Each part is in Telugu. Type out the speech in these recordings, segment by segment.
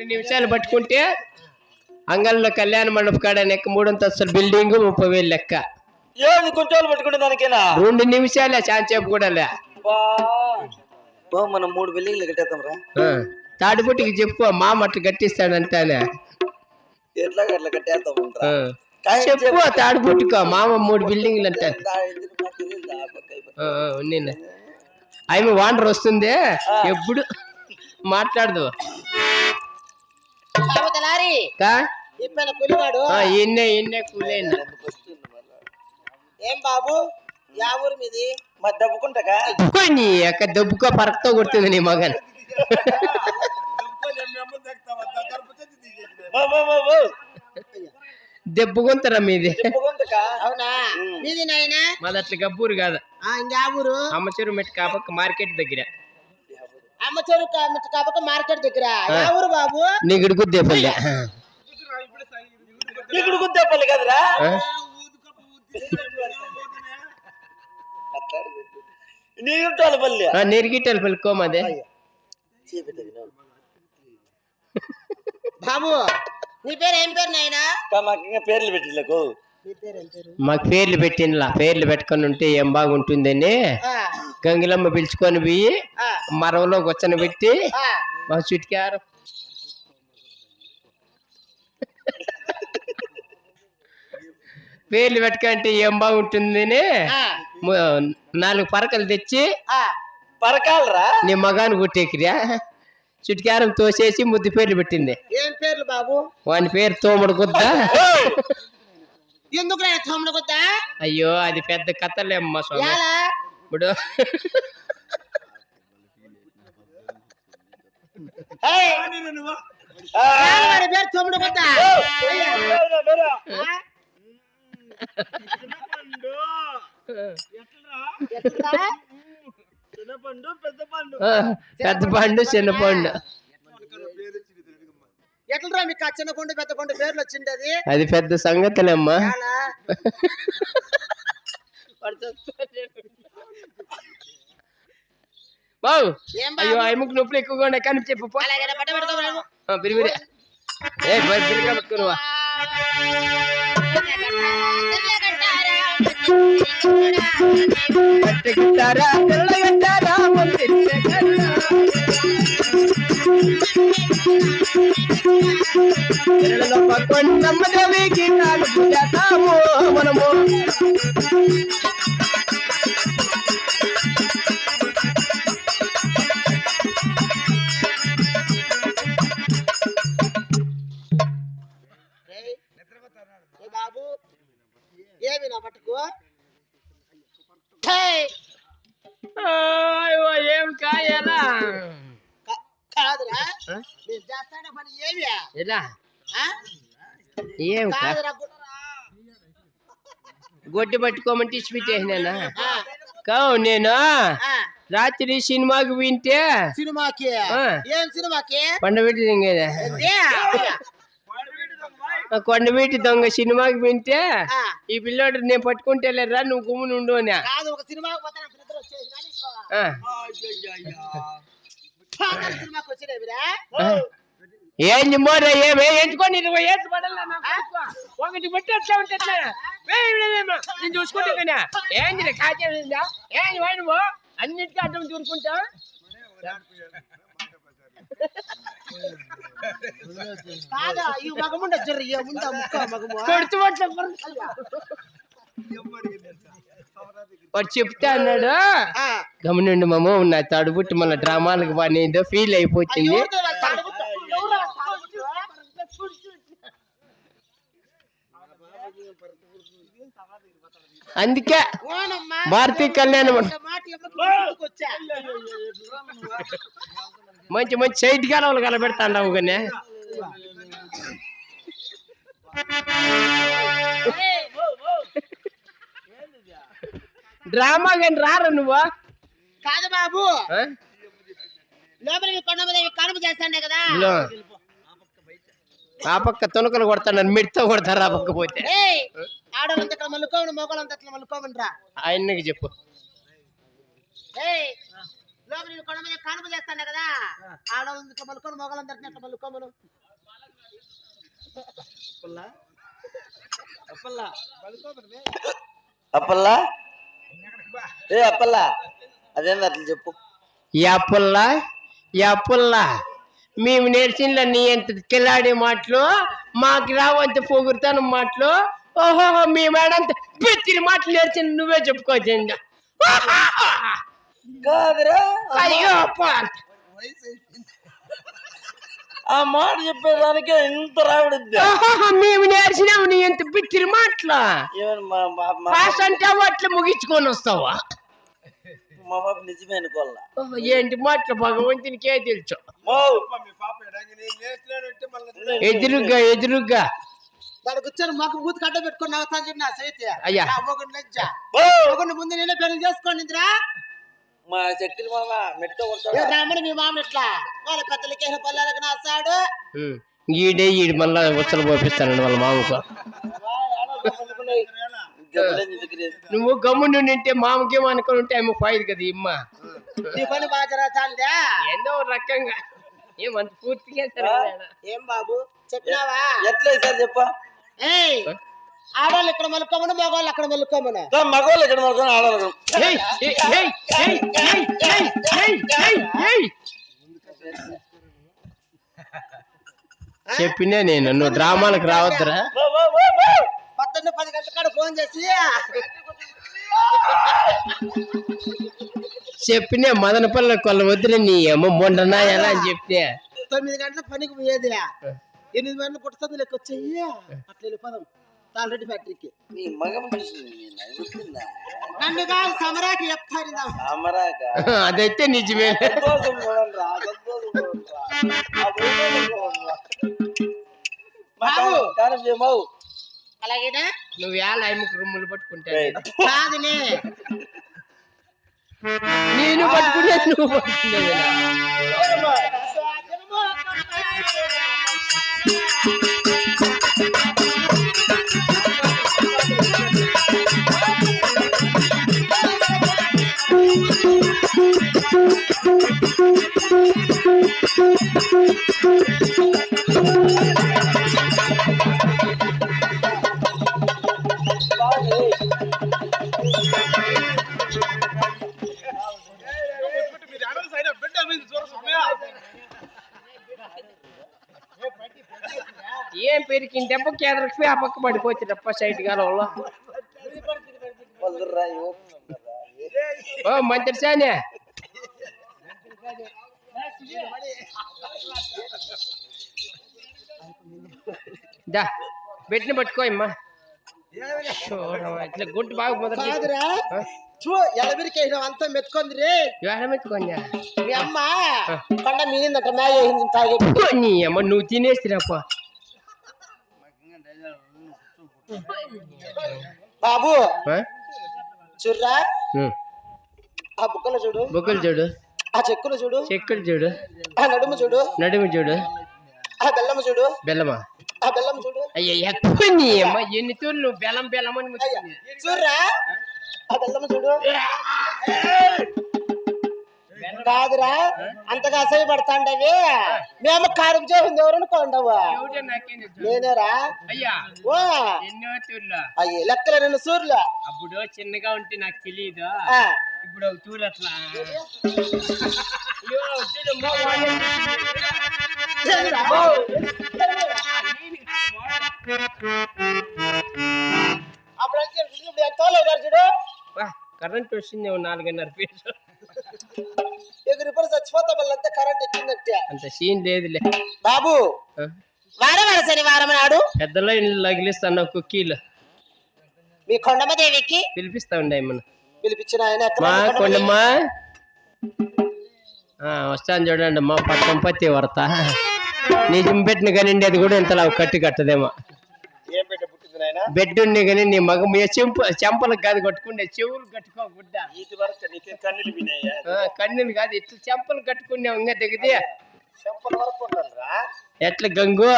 రెండు నిమిషాలు పట్టుకుంటే అంగల్లో కళ్యాణ మండప కాడ నెక్క మూడంతస్తుల బిల్డింగ్ ముప్పై వేలు లెక్క. ఏది కొంచెం పట్టుకుంటే దానికేనా? రెండు నిమిషాలే చాంచేపు కూడా లే. మనం మూడు బిల్డింగ్లు కట్టేద్దాం రా. తాడిపుట్టికి చెప్పు మామ అట్లా కట్టిస్తాడంటానే. ఎట్లా అట్లా కట్టేద్దాం చెప్పు తాడిపుట్టుకో మామ మూడు బిల్డింగ్లు పక్క. నిన్న ఆమె వాండర్ వస్తుంది ఎప్పుడు? మాట్లాడదు. ఇప్పన. ఏం బాబు? యా ఊరు మీది? మరి దబ్బుకుంటాగా? నీ అక్క దెబ్బకో పరక్తో కొడుతుంది నీ మగన్. దెబ్బకుంటారా మీది? అవునా? మీది నాయనా? మాది అట్లా గబ్బూరు కాదు. ఆ, ఇంకా ఊరు? అమ్మ చెరువు మెట్టు కాపక్క మార్కెట్ దగ్గర. అమ్మ చెరు కాబక మార్కెట్ దగ్గర. ఊరు బాబు? నీకు గుద్దేపల్లె ఇక్కడ గుద్దేపల్లి కదరా? కోమదే బాబు నీ పేరు ఏం పేరు నాయనా? పేర్లు పెట్టిలకు మాకు పేర్లు పెట్టినలా. పేర్లు పెట్టుకొని ఉంటే ఏం బాగుంటుందని గంగిలమ్మ పిలుచుకొని పోయి ఆ, మరంలో కూర్చొని పెట్టి. మా చుట్కారు. పేర్లు పెట్టుకుంటే ఏం బాగుంటుందని నాలుగు పరకలు తెచ్చి. పరకాలరా? నీ మగాను కొట్టేకిరా చుట్కారం తోసేసి ముద్దు పేర్లు పెట్టింది. ఏం పేర్లు బాబు? వాని పేరు తోముడు గుద్ద ఎందుకు తోమల కొద్దా అయ్యో అది పెద్ద కథలేమ్మ స్వామి. ఎలా? ఇప్పుడు వాడి పేరు కొద్దా పెద్ద పండు. చిన్న పండు ఎట్లరా మీకు ఆ చిన్న కొండ పెద్ద కొండ పేర్లు వచ్చిండది అది పెద్ద సంగతులేమ్మా బావు ఏం అయ్యో ఐముకు నొప్పులు ఎక్కువగా ఉన్నాయి. కానీ చెప్పు బిరిబిరి ఏ బరి- బిరిగా పట్టుకున్నావా పట్టుకుంటారా కొండమ్మ దేవికి ఏం. గొడ్డి పట్టుకోమంటే ఇచ్చి పెట్టేసినానా ఆ, కావు నేను? రాత్రి సినిమాకి వింటే సినిమాకి. ఏం సినిమాకి? కొండవీటి దొంగ ఏంది? అయ్యా. కొండవీటి దొంగ సినిమాకి వింటే ఈ పిల్లోడు నేను పట్టుకుంటే లేరా నువ్వు గుమ్మును ఉండు అని కాదు ఒక సినిమాకి ఏంది మోరే ఏమే ఎంచుకొని ఇరవై ఏళ్ళు పడాలా? ఒకటి పెట్టి అట్లా ఉంటుంది నేను చూసుకుంటే ఏంది కాచేసిందా ఏంది వాడివో అన్నిటికీ అడ్డం చూసుకుంటా మగముండ జర్రి ముండ ముక్క మగము? వాడు చెప్తా అన్నాడు గమనండి మామ నా తడుపుట్టి మన డ్రామాలకు బాగా ఏదో ఫీల్ అయిపోతుంది ఎవరితో వాళ్ళు తాడుకుంటా? ఎవరు వాళ్ళు తాడుకుంటా? అందుకే. భారతీ కళ్యాణం? మంచి మంచి సైట్ కాలువలు కలబెడతాండావు కానీ డ్రామా కానీ రారా నువ్వు కాదు బాబు? లోపలికి కొండ మీద కడుపు చేస్తాండే కదా. ఆ పక్క తొనకలు కొడతాను మిడతో కొడతారు ఆ పక్క పోతే ఆడవాళ్ళంతా ఇక్కడ మల్లుకోమని మగవాళ్ళంతా అట్లా రా ఆయనకి చెప్పు. ఏయ్ లోపలికి కొండ మీద కదా? ఆడవాళ్ళంతా ఇట్లా మల్లుకొని మగవాళ్ళంతా అట్లా మల్లుకోమను. అప్పల్లా? ఏ అప్పల్లా? అదేంది అట్లా చెప్పు. యాపుల్లా యాపుల్లా మేము నేర్చిన నీ ఎంత కిలాడి మాటలు మాకు రావంత పొగురుతాను మాటలు ఓహో మీ మేడంత పిచ్చిరి మాటలు నేర్చిన నువ్వే చెప్పుకోవచ్చు. కాదురా అయ్యో. ఆ మాట చెప్పేదానికే ఇంత రావిడుద్ది. ఓహో, మేము నేర్చినావు నీ ఎంత పిచ్చిరి మాటలు. ఏమని మా మా- మా పాస్ అంటే అట్లా ముగించుకొని వస్తావా? మా బాబు నిజమే అనుకోవాలా? ఓహో, ఏంటి మాటలు భగవంతునికే తెలుసు? మో. ఎదురుగ్గా. వచ్చాను మాకు మూతి కట్ట పెట్టుకుని నవ్వుతాను నా సైతే. అయ్యా. నా మొగుడు లజ్జ. మో! మొగుడిని ముందు నేనే పెళ్ళి చేసుకోండిరా మా శక్తి మామ మెట్ట ఏ కొడతాడు రాముడు మీ మామ ఎట్లా? వాళ్ళ పెద్దలకి పల్లెలకు నాస్తాడు ఈడే ఈడు మళ్ళా ఉచ్చలు పోపిస్తానండి వాళ్ళ మామకు. నువ్వు గమ్మును నింటే మామకేమో అనుకుని ఉంటే ఆమె పోయేది కదా నీ పని బాగా ఏందో రకంగా. ఏమంత పూర్తిగా? ఏం బాబు? చెప్పినావా? ఎట్లా సార్ చెప్ప. ఆడవాళ్ళు ఇక్కడ మలుక్కోమను మగవాళ్ళు అక్కడ మలుక్కోమను మగవాళ్ళు ఇక్కడ మలుకొని ఆడవాళ్ళు చెప్పినే నేను నువ్వు డ్రామాలకు రావద్దురా. పొద్దున్న పది గంటల కాడ ఫోన్ చేసి చెప్పినా మదనపల్లి కొల్ల వద్దురా నీ ఏమో మొండనా ఎలా అని చెప్తే తొమ్మిది గంటల పనికి పోయేది ఎనిమిది గంటలు పుట్టుతుంది లెక్క వచ్చాయి అట్లా వెళ్ళిపోదాం. తాళరెడ్డి ఫ్యాక్టరీకి. నీ మగం నన్ను కాదు సమరాకి చెప్తారు అమరాక అదైతే నిజమే. సంతోషం సంతోషం. ఆ భూమిలో చూడండి రా. మా బాబు. కారం- కారం చేయమావు అలాగేనా? నువ్వు ఎలా ఐముకు రూములు పట్టుకుంటా కాదులే. నేను పట్టుకునే నువ్వు పట్టుకునేదిరా. ఏం ఎదురుకి ఆ పక్క పడిపోతున్నప్ప సైట్ కాలంలో ఓ మంచి సానే. దా పెట్టిన పట్టుకోయమ్మా ఇట్లా గుడ్డు బాగా మొదలురా చూ ఎలబిరికేసిన అంతా మెచ్చుకుంది రే. ఎలా మెచ్చుకోండి మీ అమ్మ పండ మీనిందట మ్యాగ్ వేసింది తాగే నీ అమ్మ నువ్వు తినేసిరాపా బాబు. చూర్రా ఆ బుక్కలు చూడు. బొక్కలు చూడు. ఆ చెక్కులు చూడు. చెక్కులు చూడు. ఆ నడుము చూడు. నడుము చూడు. ఆ బెల్లము చూడు. బెల్లమా? ఆ బెల్లం చూడు. అయ్యా ఎక్కువ ఎన్ని తూర్లు నువ్వు బెల్లం బెల్లం అని. చూర్రా ఆ బెల్లము చూడు. కాదురా అంతగా అసహ్యపడతాండవి. మేము కారు చేసింది ఎవరు అనుకోండవా. నేనేరా? ఓ. అయ్యే లెక్కల రెండు సూర్యులు అప్పుడు చిన్నగా ఉంటే నాకు తెలియదు ఇప్పుడు ఒక చూడు? అప్పుడు కరెంట్ వచ్చింది నాలుగున్నర పేరు ఎగురు పడి చచ్చిపోతా వాళ్ళంతా కరెంట్ ఎక్కిందంటే. అంత సీన్ లేదులే. బాబు వారం వారం శనివారం నాడు పెద్దలో లగిలిస్తాను కుక్కీలు. మీ కొండమ్మ దేవికి పిలిపిస్తా ఉండే మన పిలిపించిన ఆయన మా కొండమ్మ? వస్తాను చూడండి మా పట్టం పత్తి వరత. నిజం పెట్టిన కానీ అది కూడా ఇంతలా కట్టి కట్టదేమో. బెడ్ ఉండి కానీ నీ మగ చెంపు చెంపలకు కాదు కట్టుకుంటే చెవులు కట్టుకోకుండా. కన్నులు కాదు ఇట్లా చెంపలు కట్టుకునే ఉంగ దిగితే చెంపల వరకు ఎట్లా గంగు?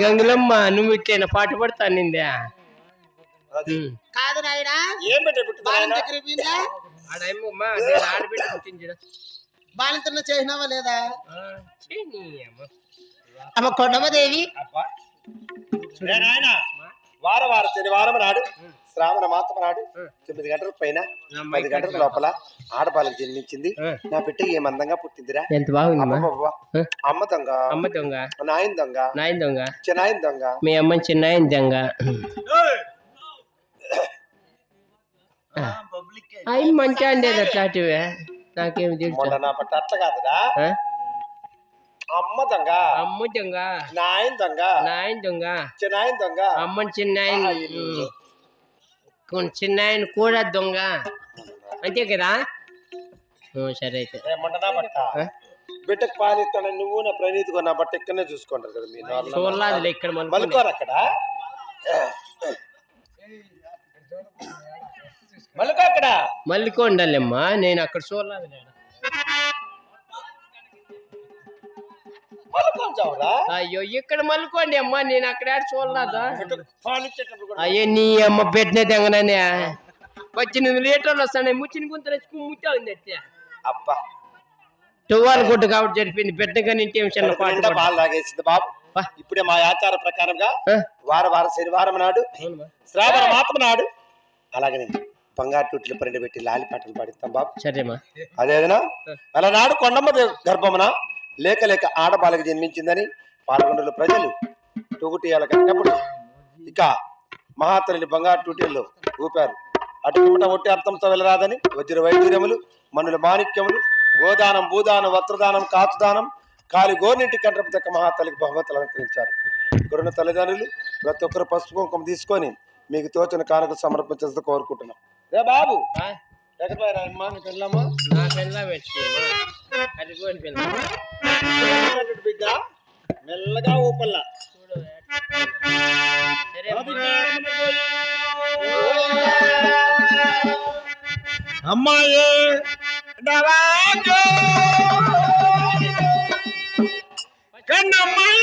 గంగులమ్మ నువ్వు ఇట్లైనా పాట పడతా నిందా కాదు ఆడబిడ్డ బాలింతన చేసినావా లేదా? అమ్మ. ఏ నాయనా, వార వార శనివారం నాడు శ్రావణ మాసం నాడు తొమ్మిది గంటల పైన పది గంటల లోపల ఆడపాలకు జన్మించింది. నా బిడ్డ ఏమందంగా పుట్టిందిరా? ఎంత బాగుందమ్మా. అబ్బబ్బబ్బా. అమ్మ దొంగ. అమ్మ దొంగ. నాయన దొంగ. నాయన దొంగ. చిన్నాయన దొంగ. మీ అమ్మ చిన్నాయన దొంగ. అవి మంచి అండేది అట్లాంటివే. నాకేమి తెలుసు. మొన్న నా బట్ట అట్ల కాదురా? అమ్మ దొంగ. అమ్మ దొంగ. నాయన దొంగ. నాయన దొంగ. చిన్నాయన దొంగ. అమ్మ చిన్నాయన. చిన్నాయన కూడా దొంగ. అంతే కదా? సరే అయితే. మొన్న నా బట్ట ఆ? బిడ్డకు పాలిస్తాను నువ్వు నా ప్రణీతి నా బట్ట ఇక్కడనే చూసుకుంటారు కదా మీ నాన్న. చూడలేదులే ఇక్కడ మన మలుకోరు అక్కడ? అక్కడ. మల్లికొండలేమ్మా నేను అక్కడ చూడలేదు అయ్యో ఇక్కడ మల్లుకోండి అమ్మా నేను అక్కడ చూడలేదా? అయ్యో నీ అమ్మ పెట్టిన తెంగననే. పద్దెనిమిది లీటర్లు వస్తాయి ముచ్చిన గుంత ముచ్చాలి అయితే అబ్బా. టువ్వాలు గుడ్డు కాబట్టి జరిపింది బిడ్డగా నింటే చిన్న పాట. పాలు తాగేసింది బాబు. ఇప్పుడే మా ఆచార ప్రకారంగా? వార వార శనివారం నాడు. శ్రావణ మాసం నాడు అలాగనే. బంగారు టుట్లు పరిడి పెట్టి లాలి పాటలు పాడిస్తాం బాబు. సరేమ్మా అదేదనా? అలా నాడు కొండమ్మ గర్భమున లేక లేక ఆడబాలకు జన్మించిందని పాల్గొండలు ప్రజలు తొగుటియాల కట్టినప్పుడు ఇక మహాతల్లిని బంగారు టూటీల్లో ఊపారు. అటు పిమ్మట ఒట్టి అర్థంతో వెళ్ళరాదని వజ్ర వైద్యురములు మనుల మాణిక్యములు గోదానం భూదానం వస్త్రదానం కాచుదానం కాలి గోర్నింటి కండ్రపు దక్క మహాతల్లికి బహుమతులు అలంకరించారు. గురున తల్లిదండ్రులు ప్రతి ఒక్కరు పసుపు కుంకుమ తీసుకొని మీకు తోచిన కానుక సమర్పించాల్సి కోరుకుంటున్నాం. రే బాబు? ఎక్కడ అమ్మా? నీకు నా పిల్ల పెట్టి అది కోని పిల్ల. ఉన్నటువంటి బిడ్డ? మెల్లగా ఊపల్లా. అమ్మాయి. కన్నమ్మాయి.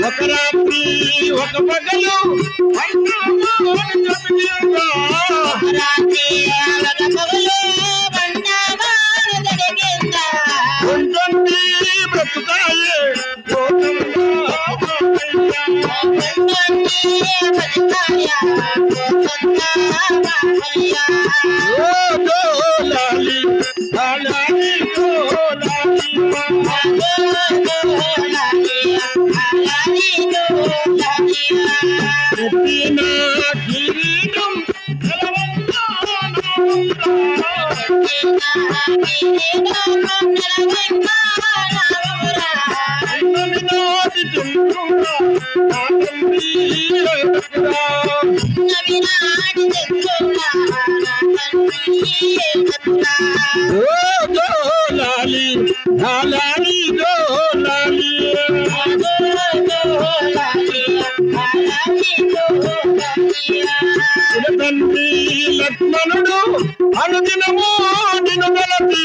ఒక రాత్రి ఒక పగలు ఉంటుంది బ్రతుకాయే ఓ లాలి తండ్రి ఎదుగురా. ఓ జో లాలి లక్ష్మణుడు అనుదినము నిన్ను గలపి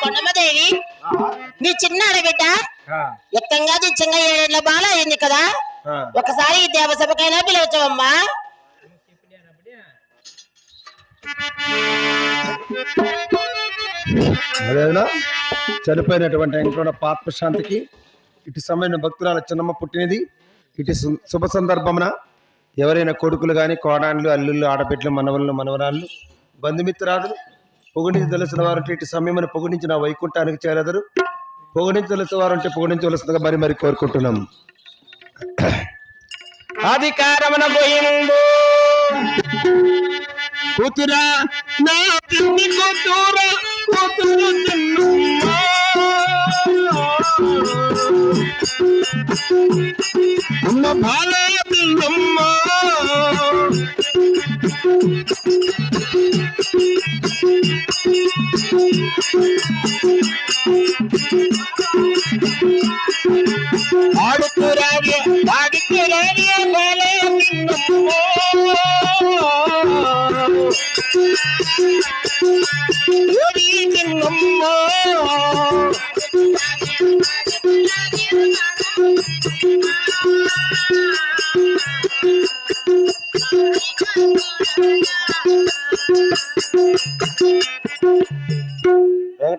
కొండమ్మదేవి నీ చిన్న ఆడబిడ్డ ఎత్తంగా దిచ్చంగా ఏడేళ్ళ బాల అయింది కదా? ఒకసారి ఈ దేవసభకైనా పిలవచ్చవమ్మా. అదేనా చనిపోయినటువంటి ఇంట్లో పాత్మశాంతికి ఇటు సమయం భక్తురాల చిన్నమ్మ పుట్టినది. ఇటు శుభ సందర్భమున ఎవరైనా కొడుకులు కానీ కోడాన్లు అల్లుళ్ళు ఆడబిడ్డలు మనవళ్ళు మనవరాళ్ళు బంధుమిత్రాదులు పొగిడించి తెలిసిన వారంటే ఇటు సమయమున పొగిడించి నా వైకుంఠానికి చేరదరు. పొగిడించి తెలిసిన వారంటే పొగిడించవలసిందిగా మరి మరి కోరుకుంటున్నాం. అధికారమున పోయిండు. కూతురా నా తిండి కూతురా కూతురు చిన్నమ్మ.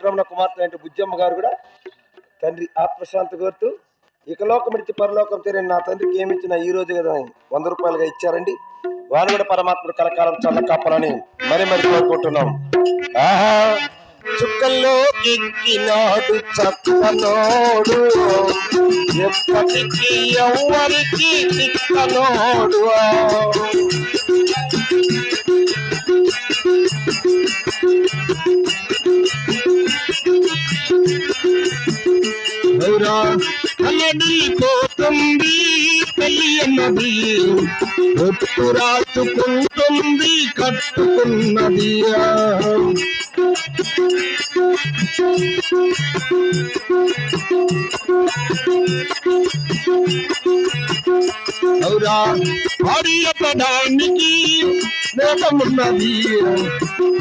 వెంకటరమణ కుమార్తె అంటే బుజ్జమ్మ గారు కూడా తండ్రి ఆత్మశాంతి కోరుతూ ఇకలోకం ఇడిచి పరలోకం తెలియని నా తండ్రికి ఏమి ఇచ్చినా ఈ రోజు కదా వంద రూపాయలుగా ఇచ్చారండి. వారు కూడా పరమాత్ముడు కలకాలం చల్ల కాపాలని మరి మరి కోరుకుంటున్నాం. ఆహా! చుక్కల్లో ఎక్కినాడు చక్కనోడు. ఎప్పటికీ ఎవరికి చిక్కనోడు గౌరా అల్లడిల్లిపోతుంది పెళ్ళి అన్నది ఒట్టు ఉంది కట్టుకున్నది గౌరా భార్య ప్రధానికి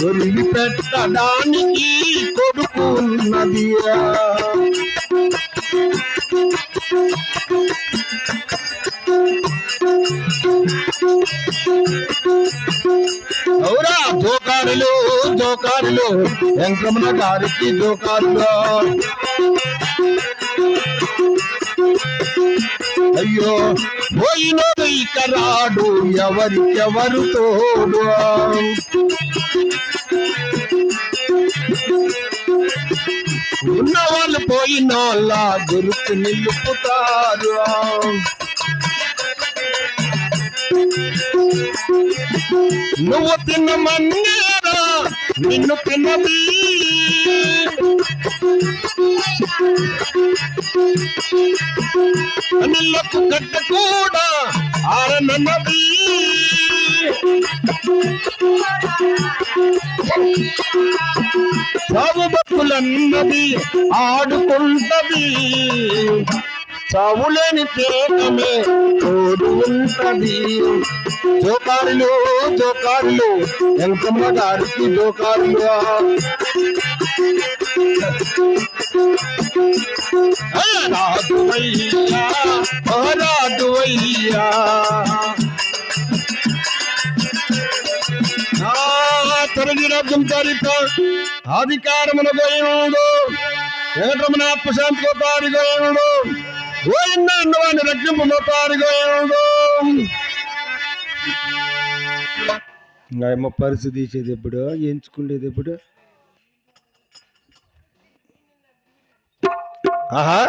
ఒరిగి పెట్టడానికి కొడుకు ఉన్నది Thank you. అవురా జోకారులు జోకారులు. వెంకమ్మ గారికి జోకారులు. అయ్యో పోయినోడు ఇక రాడు ఎవరికెవరు తోడు? ఉన్నవాళ్ళు పోయినోళ్ళ గురుకు నిలుపుతారు. నువ్వు తిన్న మన్నేరా నిన్ను తిన్నది. నీళ్ళకు గడ్డ కూడా ఆరనన్నది. సాగు బతులన్నది ఆడుకుంటది. చావులేని తేటమే తోడు ఉంటది. జోకారులు జోకారులు వెంకమ్మ గారికి జోకారులు. రాదు అయ్యా రాదు అయ్యా. రాజ్యం చారిత అధికారమున పోయినుడు వెంకటరమణ ప్రశాంత్ పారిగోయుడు పోయిన అన్నవాడిని రక్షింపు పారిగోయుడు అమ్మ పరుసు తీసేది ఎప్పుడు ఎంచుకునేది ఎప్పుడు. ఆహా.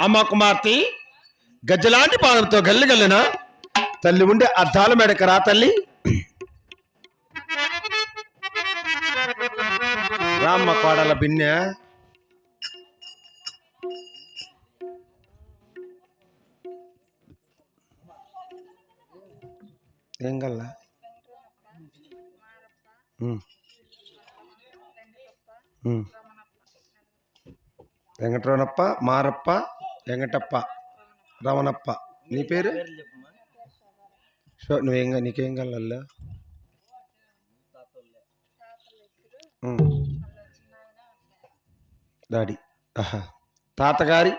అమ్మ కుమార్తె గజ్జలాంటి పాదంతో గల్లిగల్లిన తల్లి ఉండే అద్దాల మెడక రా తల్లి. రామ్మ కోడల బిన్నె. ఏం. ఉమ్. వెంకటరమణప్ప మారప్ప వెంకటప్ప రమణప్ప. నీ పేరు? షో నువ్వేం నీకేం కలల్లా డాడీ. ఆహా. తాతగారి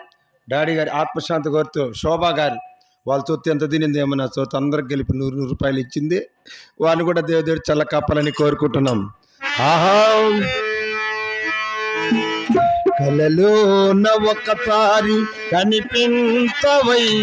డాడీ గారి ఆత్మశాంతి కోరుతూ శోభా గారి. వాళ్ళ చొత్తు ఎంత తినింది ఏమన్నా చొత్తు అందరికి గెలిపి నూరు నూరు రూపాయలు ఇచ్చింది. వాడిని కూడా దేవుదేవుడు చల్ల కప్పాలని కోరుకుంటున్నాం. ఆహా! కలలో ఒకసారి కనిపించవై